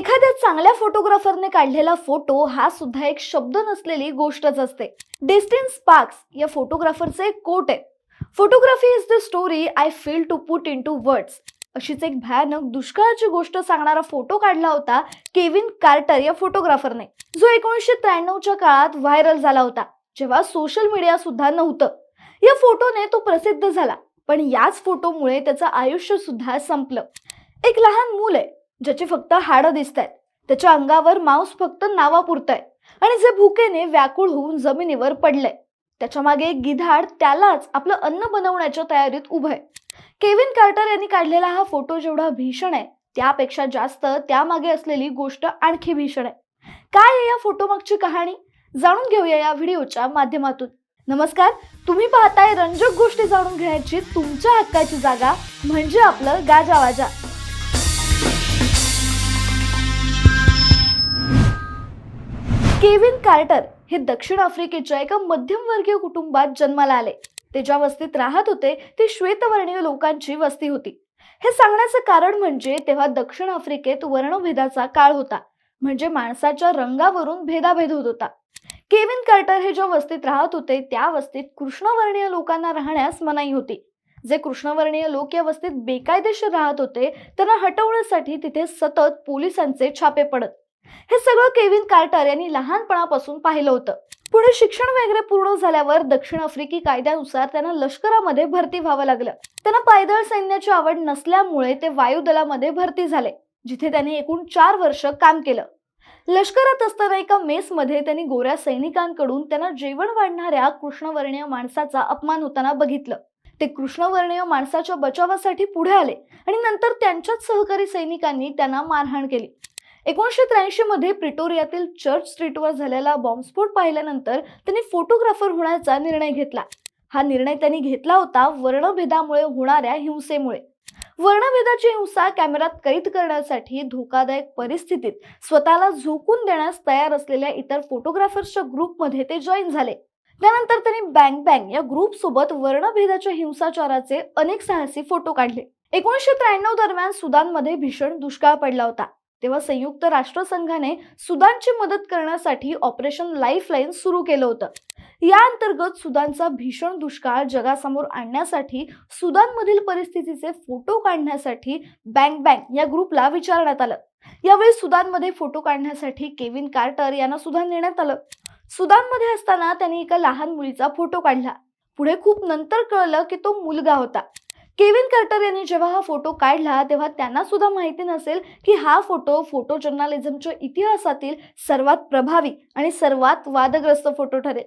एखाद्या चांगल्या फोटोग्राफरने काढलेला फोटो हा सुद्धा एक शब्द नसलेली गोष्टच असते. डेस्टिन स्पार्क्स या फोटोग्राफरचे एक कोट आहे. Photography is the story I feel to put into words अशीच एक भयानक दुष्काळाची गोष्ट सांगणारा फोटो काढला होता केविन कार्टर या फोटोग्राफरने जो एकोणीसशे त्र्याण्णवच्या काळात व्हायरल झाला होता. जेव्हा सोशल मीडिया सुद्धा नव्हतं. या फोटोने तो प्रसिद्ध झाला. पण याच फोटोमुळे त्याचं आयुष्य सुद्धा संपलं. एक लहान मूल आहे. ज्याची फक्त हाडं दिसत आहेत त्याच्या अंगावर मांस फक्त नावापुरत आहे आणि जे भुकेने व्याकुळ होऊन जमिनीवर पडलंय. त्याच्यामागे एक गिधाड त्यालाच आपलं अन्न बनवण्याच्या तयारीत उभं आहे. केविन कार्टर यांनी काढलेला हा फोटो जेवढा भीषण आहे त्यापेक्षा जास्त त्यामागे असलेली गोष्ट आणखी भीषण आहे. काय आहे या फोटो मागची कहाणी? जाणून घेऊया या व्हिडिओच्या माध्यमातून. नमस्कार तुम्ही पाहताय रंजक गोष्टी जाणून घेण्याची तुमच्या हक्काची जागा म्हणजे आपलं गाजावाजा केविन कार्टर हे दक्षिण आफ्रिकेच्या एका मध्यमवर्गीय कुटुंबात जन्माला आले. ते ज्या वस्तीत राहत होते ती श्वेतवर्णीय लोकांची वस्ती होती. हे सांगण्याचं कारण म्हणजे तेव्हा दक्षिण आफ्रिकेत वर्णभेदाचा काळ होता म्हणजे माणसाच्या रंगावरून भेदाभेद होत होता. केविन कार्टर हे ज्या वस्तीत राहत होते त्या वस्तीत कृष्णवर्णीय लोकांना राहण्यास मनाई होती. जे कृष्णवर्णीय लोक या वस्तीत बेकायदेशीर राहत होते त्यांना हटवण्यासाठी तिथे सतत पोलिसांचे छापे पडत. हे सगळं केविन कार्टर यांनी लहानपणापासून पाहिलं होतं. पुढे शिक्षण वगैरे पूर्ण झाल्यावर दक्षिण आफ्रिकी कायद्यानुसार त्यांना लष्करामध्ये भरती व्हावं लागलं. त्यांना पायदळ सैन्याची आवड नसल्यामुळे ते वायुदलामध्ये भरती झाले जिथे त्यांनी एकूण चार वर्ष काम केलं. लष्करात असताना एका मेसमध्ये त्यांनी गोऱ्या सैनिकांकडून त्यांना जेवण वाढणाऱ्या कृष्णवर्णीय माणसाचा अपमान होताना बघितलं. ते कृष्णवर्णीय माणसाच्या बचावासाठी पुढे आले आणि नंतर त्यांच्याच सहकारी सैनिकांनी त्यांना मारहाण केली. एकोणीसशे त्र्याऐंशी मध्ये प्रिटोरियातील चर्च स्ट्रीटवर झालेला बॉम्बस्फोट पाहिल्यानंतर त्यांनी फोटोग्राफर होण्याचा निर्णय घेतला. हा निर्णय त्यांनी घेतला होता वर्णभेदामुळे होणाऱ्या हिंसेमुळे. वर्णभेदाची हिंसा कॅमेऱ्यात कैद करण्यासाठी धोकादायक परिस्थितीत स्वतःला झोकून देण्यास तयार असलेल्या इतर फोटोग्राफर्सच्या ग्रुपमध्ये ते जॉईन झाले. त्यानंतर त्यांनी बँग बँग या ग्रुप सोबत वर्णभेदाच्या हिंसाचाराचे अनेक साहसी फोटो काढले. एकोणीसशे त्र्याण्णव दरम्यान सुदानमध्ये भीषण दुष्काळ पडला होता. तेव्हा संयुक्त राष्ट्रसंघाने सुदानची मदत करण्यासाठी ऑपरेशन लाईफलाईन सुरू केलं होतं. या अंतर्गत सुदानचा भीषण दुष्काळ जगासमोर आणण्यासाठी सुदानमधील परिस्थितीचे फोटो काढण्यासाठी बँक बँक या ग्रुपला विचारण्यात आलं. यावेळी सुदानमध्ये फोटो काढण्यासाठी केविन कार्टर यांना सुद्धा नेण्यात आलं. सुदानमध्ये असताना त्यांनी एका लहान मुलीचा फोटो काढला. पुढे खूप नंतर कळलं की तो मुलगा होता. केविन कार्टर यांनी जेव्हा हा फोटो काढला तेव्हा त्यांना सुद्धा माहिती नसेल की हा फोटो फोटो जर्नालिझमच्या इतिहासातील सर्वात प्रभावी आणि सर्वात वादग्रस्त फोटो ठरेल.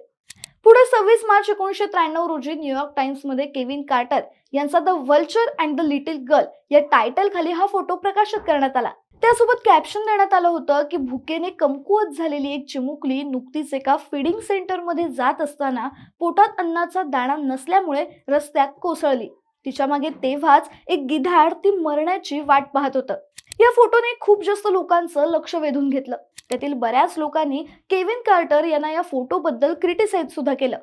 पुढे सव्वीस मार्च एकोणीसशे त्र्याण्णव रोजी न्यूयॉर्क टाइम्समध्ये केविन कार्टर यांचा the vulture and the little girl या टायटल खाली हा फोटो प्रकाशित करण्यात आला. त्यासोबत कॅप्शन देण्यात आलं होतं की भुकेने कमकुवत झालेली एक चिमुकली नुकतीच एका फिडिंग सेंटरमध्ये जात असताना पोटात अन्नाचा दाणा नसल्यामुळे रस्त्यात कोसळली. तिच्यामागे तेव्हाच एक गिधाड ती मरण्याची वाट पाहत होतं. या फोटोने खूप जास्त लोकांचं लक्ष वेधून घेतलं. त्यातील बऱ्याच लोकांनी केविन कार्टर यांना या फोटोबद्दल क्रिटिसाइज सुद्धा केलं.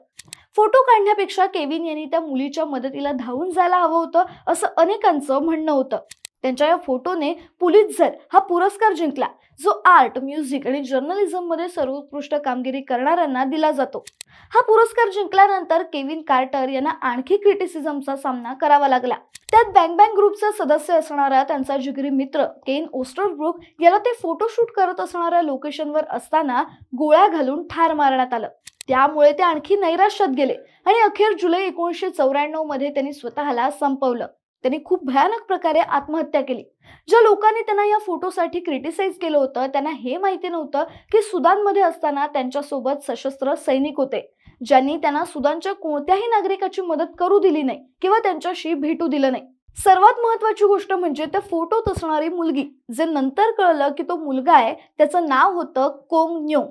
फोटो काढण्यापेक्षा केविन यांनी त्या मुलीच्या मदतीला धावून जायला हवं होतं असं अनेकांचं म्हणणं होतं. त्यांच्या या फोटोने पुलितझर हा पुरस्कार जिंकला जो आर्ट म्युझिक आणि जर्नलिझममध्ये सर्वोत्कृष्ट कामगिरी करणाऱ्यांना दिला जातो. हा पुरस्कार जिंकल्यानंतर केविन कार्टर यांना आणखी क्रिटिसिझमचा सामना करावा लागला. त्यात बँग बँग ग्रुपचा सदस्य असणारा त्यांचा जिगरी मित्र केन ओस्टरब्रुक याला ते फोटोशूट करत असणाऱ्या लोकेशनवर असताना गोळ्या घालून ठार मारण्यात आलं. त्यामुळे ते आणखी नैराश्यात गेले आणि अखेर जुलै एकोणीसशे चौऱ्याण्णवमध्ये त्यांनी स्वतःला संपवलं. त्यांनी खूप भयानक प्रकारे आत्महत्या केली. ज्या लोकांनी त्यांना या फोटोसाठी क्रिटिसाइज केलं होतं त्यांना हे माहिती नव्हतं की सुदानमध्ये असताना त्यांच्यासोबत सशस्त्र सैनिक होते ज्यांनी त्यांना सुदानच्या कोणत्याही नागरिकाची मदत करू दिली नाही किंवा त्यांच्याशी भेटू दिलं नाही. सर्वात महत्वाची गोष्ट म्हणजे त्या फोटोत असणारी मुलगी जे नंतर कळलं की तो मुलगा आहे त्याचं नाव होतं कोंग न्योंग.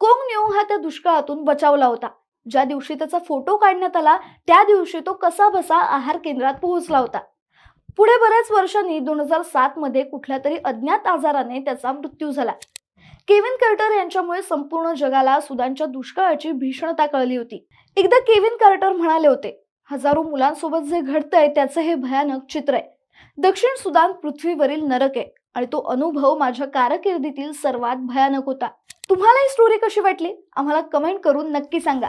कोंग न्योंग हा त्या दुष्काळातून बचावला होता. ज्या दिवशी त्याचा फोटो काढण्यात आला त्या दिवशी तो कसा बसा आहार केंद्रात पोहोचला होता. पुढे बऱ्याच वर्षांनी दोन हजार सात मध्ये कुठल्या तरी अज्ञात आजाराने त्याचा मृत्यू झाला. केविन कार्टर यांच्यामुळे संपूर्ण जगाला सुदानच्या दुष्काळाची भीषणता कळली होती. एकदा केविन कार्टर म्हणाले होते हजारो मुलांसोबत जे घडतंय त्याचं हे भयानक चित्र आहे. दक्षिण सुदान पृथ्वीवरील नरक आहे आणि तो अनुभव माझ्या कारकिर्दीतील सर्वात भयानक होता. तुम्हाला ही स्टोरी कशी वाटली? आम्हाला कमेंट करून नक्की सांगा.